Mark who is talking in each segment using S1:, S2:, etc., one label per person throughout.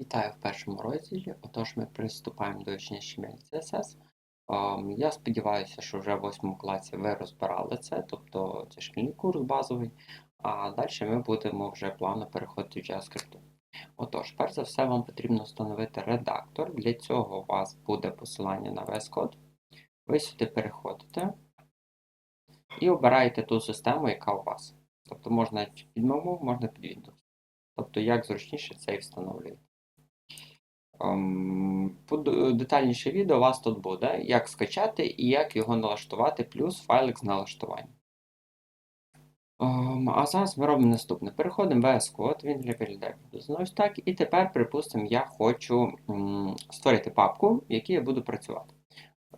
S1: Вітаю в першому розділі. Отож, ми приступаємо до вивчення HTML CSS. Я сподіваюся, що вже в 8 класі ви розбирали це, тобто це шкільний курс базовий, а далі ми будемо вже плавно переходити в JavaScript. Отож, перш за все, вам потрібно встановити редактор. Для цього у вас буде посилання на VS Code. Ви сюди переходите і обираєте ту систему, яка у вас. Тобто можна під Mac, можна під Windows. Тобто, як зручніше це і встановлюєте. Ем, Детальніше відео у вас тут буде, як скачати і як його налаштувати, плюс файлик з налаштуванням. Ем, А зараз ми робимо наступне. Переходимо в VS Code, він виглядає приблизно ось так. І тепер, припустимо, я хочу створити папку, в якій я буду працювати.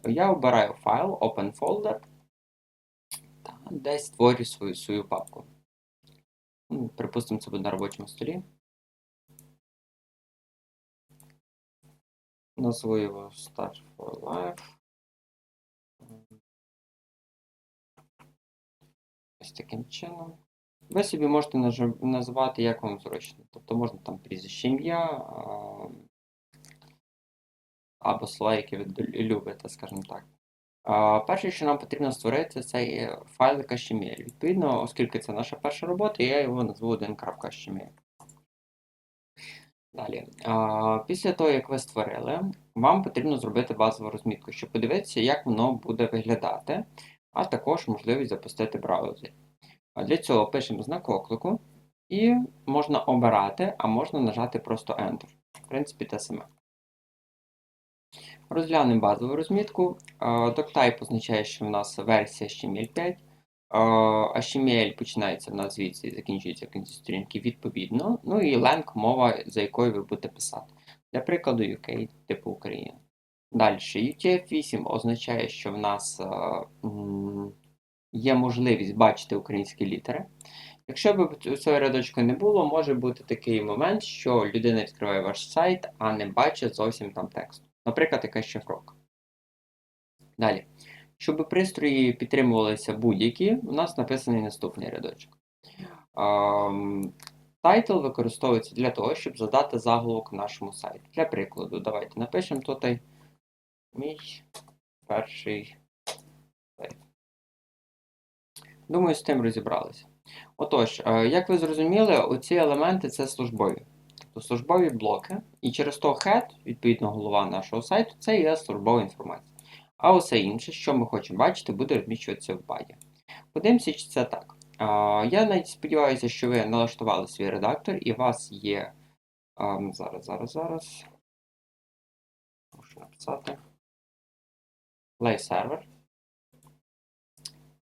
S1: Я обираю файл, Open Folder, та десь створюю свою, свою папку. Припустимо, це буде на робочому столі. Назву його Start for Life. Ось таким чином. Ви собі можете називати, як вам зручно. Тобто можна там прізвище ім'я або слова, які ви любите, скажімо так. Перше, що нам потрібно створити, це є файлик HTML. Відповідно, оскільки це наша перша робота, я його назву 1.html. Далі, після того, як ви створили, вам потрібно зробити базову розмітку, щоб подивитися, як воно буде виглядати, а також можливість запустити браузер. Для цього пишемо знак оклику і можна обирати, а можна нажати просто Enter. В принципі, те саме. Розглянемо базову розмітку. Doctype означає, що в нас версія HTML5. HTML починається в нас звідси і закінчується в кінці сторінки відповідно. Ну і ленг мова, за якою ви будете писати. Для прикладу, UK, типу Україна. Далі, UTF-8 означає, що в нас є можливість бачити українські літери. Якщо б цього рядочка не було, може бути такий момент, що людина відкриває ваш сайт, а не бачить зовсім там тексту. Наприклад, якась шифровка. Далі. Щоб пристрої підтримувалися будь-які, у нас написаний наступний рядочок. Тайтл використовується для того, щоб задати заголовок нашому сайту. Для прикладу, давайте напишемо тут мій перший сайт. Думаю, з тим розібралися. Отож, е, як ви зрозуміли, оці елементи це службові. Тобто службові блоки. І через то head, відповідно, голова нашого сайту, це є службова інформація. А усе інше, що ми хочемо бачити, буде розміщуватися в баді. Подивимося, чи це так. Е, Я навіть сподіваюся, що ви налаштували свій редактор і у вас є. ем, Зараз, зараз, зараз. Можу написати. Live server.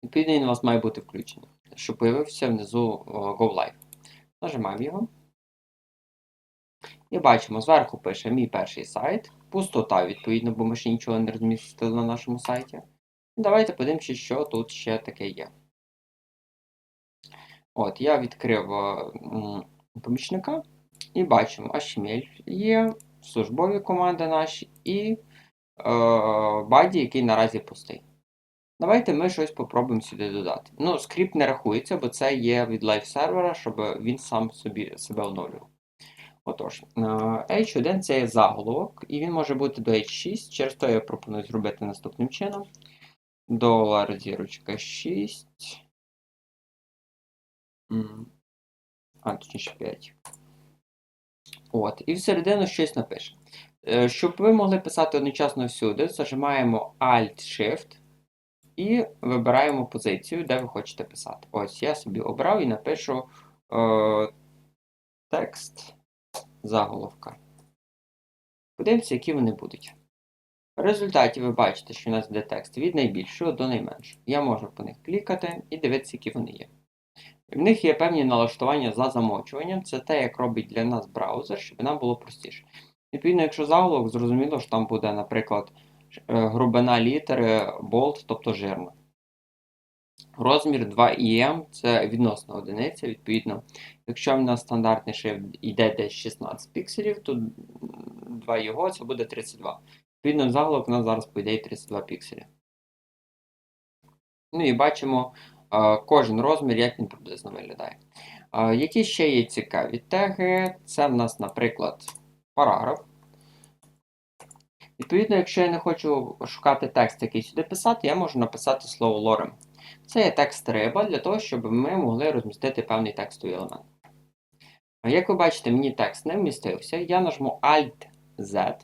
S1: Відповідно, він у вас має бути включений, щоб появився внизу о, Go Live. Нажимаємо його. І бачимо, зверху пише мій перший сайт. Пустота, відповідно, бо ми ще нічого не розмістили на нашому сайті. Давайте подивимося, що тут ще таке є. От, я відкрив е, помічника і бачимо, HTML є, службові команди наші і е, баді, який наразі пустий. Давайте ми щось попробуємо сюди додати. Ну, скрипт не рахується, бо це є від лайф сервера, щоб він сам собі себе оновлював. Отож, е, H1 це є заголовок, і він може бути до H6. Через то я пропоную зробити наступним чином. Долар зірочка 6. А, точніше 5. От, і всередину щось напише. Е, Щоб ви могли писати одночасно всюди, зажимаємо Alt-Shift і вибираємо позицію, де ви хочете писати. Ось я собі обрав і напишу е, текст заголовка. Подивимося, які вони будуть. В результаті ви бачите, що у нас йде текст від найбільшого до найменшого. Я можу по них клікати і дивитися, які вони є. В них є певні налаштування за замочуванням. Це те, як робить для нас браузер, щоб нам було простіше. Відповідно, якщо заголовок, зрозуміло, що там буде, наприклад, е, грубина літери bold, тобто жирна. Розмір 2EM це відносна одиниця. Відповідно, якщо в нас стандартний шрифт йде десь 16 пікселів, то 2 його це буде 32. Відповідно, заголовок у нас зараз по ідеї 32 пікселі. Ну і бачимо е, кожен розмір, як він приблизно виглядає. Е, Які ще є цікаві теги? Це в нас, наприклад, параграф. Відповідно, якщо я не хочу шукати текст, який сюди писати, я можу написати слово лорем. Це є текст риба для того, щоб ми могли розмістити певний текстовий елемент. Як ви бачите, мені текст не вмістився. Я нажму Alt-Z,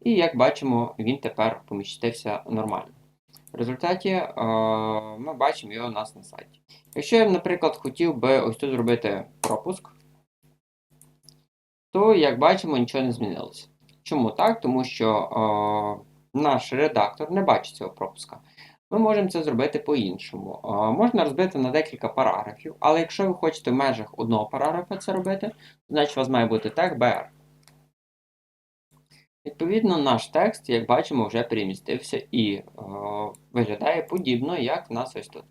S1: і як бачимо, він тепер помістився нормально. В результаті е, ми бачимо його у нас на сайті. Якщо я, наприклад, хотів би ось тут зробити пропуск, то, як бачимо, нічого не змінилося. Чому так? Тому що е, наш редактор не бачить цього пропуска. Ми можемо це зробити по-іншому. Можна розбити на декілька параграфів, але якщо ви хочете в межах одного параграфа це робити, значить у вас має бути тег BR. Відповідно, наш текст, як бачимо, вже перемістився і е, виглядає подібно, як в нас ось тут.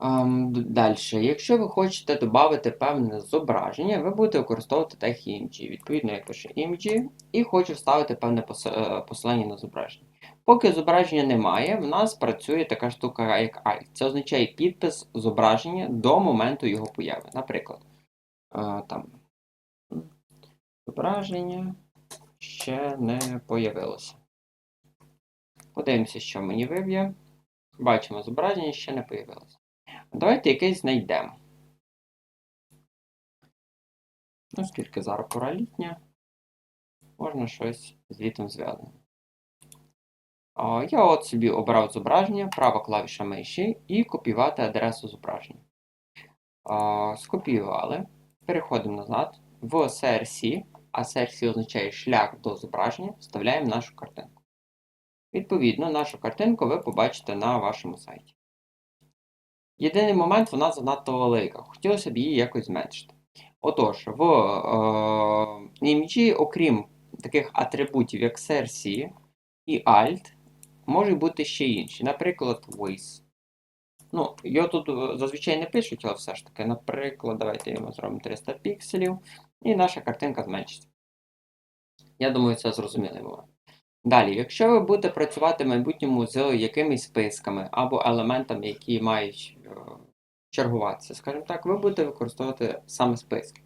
S1: Ем, Далі, якщо ви хочете додати певне зображення, ви будете використовувати тег IMG. Відповідно, я пишу IMG і хочу вставити певне е, посилання на зображення. Поки зображення немає, в нас працює така штука, як alt. Це означає підпис зображення до моменту його появи. Наприклад, е, там зображення ще не появилося. Подивимося, що мені виб'є. Бачимо, зображення ще не появилося. Давайте якесь знайдемо. Оскільки зараз пора літня, можна щось з літом зв'язане. Я от собі обрав зображення, права клавіша миші і копіювати адресу зображення. Скопіювали. Переходимо назад в CRC, а CRC означає шлях до зображення, вставляємо нашу картинку. Відповідно, нашу картинку ви побачите на вашому сайті. Єдиний момент, вона занадто велика. Хотілося б її якось зменшити. Отож, в е, іміджі, окрім таких атрибутів, як CRC і Alt, можуть бути ще інші. Наприклад, Voice. Ну, його тут е, зазвичай не пишуть, але все ж таки, наприклад, давайте йому зробимо 300 пікселів, і наша картинка зменшиться. Я думаю, це зрозумілий момент. Далі, якщо ви будете працювати в майбутньому з якимись списками або елементами, які мають е, чергуватися, скажімо так, ви будете використовувати саме списки.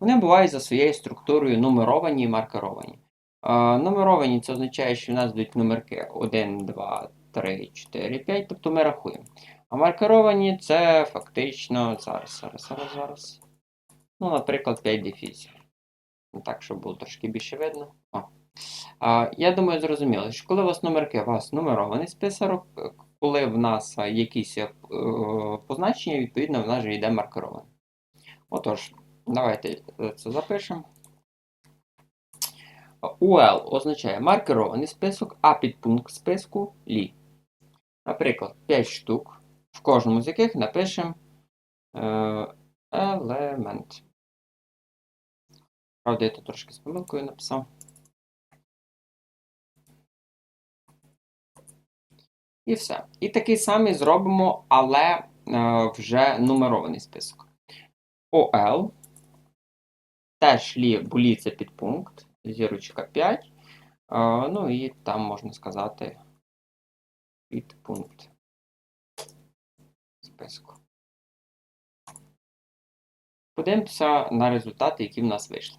S1: Вони бувають за своєю структурою нумеровані і маркеровані. Нумеровані це означає, що в нас йдуть номерки 1, 2, 3, 4, 5, тобто ми рахуємо. А маркеровані це фактично зараз, зараз, зараз, зараз. Ну, наприклад, 5 дефісів. Так, щоб було трошки більше видно. О. А, Я думаю, зрозуміло, що коли у вас номерки, у вас нумерований список, коли в нас якісь е, позначення, відповідно, в нас же йде маркерований. Отож, давайте це запишемо. UL означає маркерований список, а підпункт списку лі. Наприклад, 5 штук, в кожному з яких напишемо елемент. Правда, я тут трошки з помилкою написав. І все. І такий самий зробимо, але е, вже нумерований список. OL. Теж лі булі це підпункт. Зірочка 5. Е, ну і там можна сказати підпункт списку. Подивимося на результати, які в нас вийшли.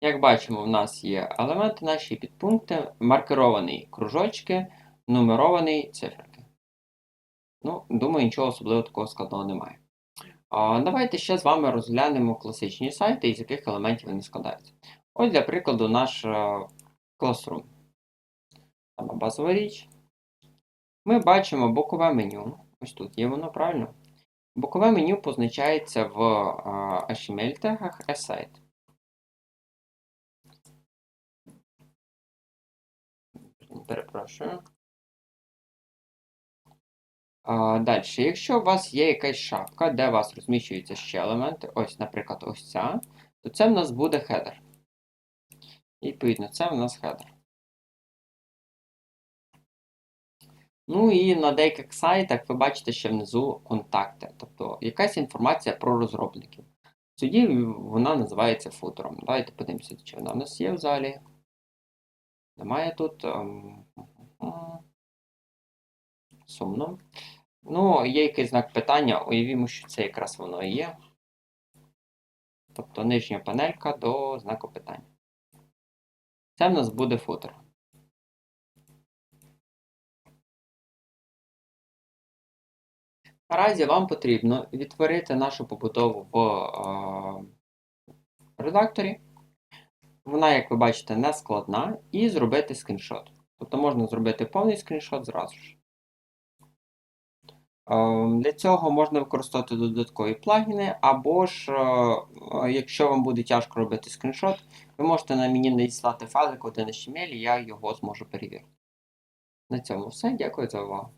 S1: Як бачимо, в нас є елементи наші підпункти, маркеровані кружочки, нумеровані циферки. Ну, думаю, нічого особливо такого складного немає. Давайте ще з вами розглянемо класичні сайти, із яких елементів вони складаються. Ось, для прикладу, наш Classroom. Саме базова річ. Ми бачимо бокове меню. Ось тут є воно, правильно? Бокове меню позначається в HTML-тегах aside. Перепрошую. А, Далі, якщо у вас є якась шапка, де у вас розміщуються ще елементи, ось, наприклад, ось ця, то це в нас буде хедер. І, відповідно, це в нас хедер. Ну і на деяких сайтах ви бачите ще внизу контакти, тобто якась інформація про розробників. Тоді вона називається футером. Давайте подивимося, чи вона у нас є в залі. Немає тут. Ем, сумно. Ну, є якийсь знак питання, уявімо, що це якраз воно і є. тобто нижня панелька до знаку питання. Це в нас буде футер. Наразі вам потрібно відтворити нашу побудову в е, редакторі. Вона, як ви бачите, не складна, і зробити скріншот. Тобто можна зробити повний скріншот зразу ж. Е, Для цього можна використовувати додаткові плагіни, або ж, е, е, якщо вам буде тяжко робити скріншот, ви можете на мені надіслати файлик один HTML, і я його зможу перевірити. На цьому все. Дякую за увагу.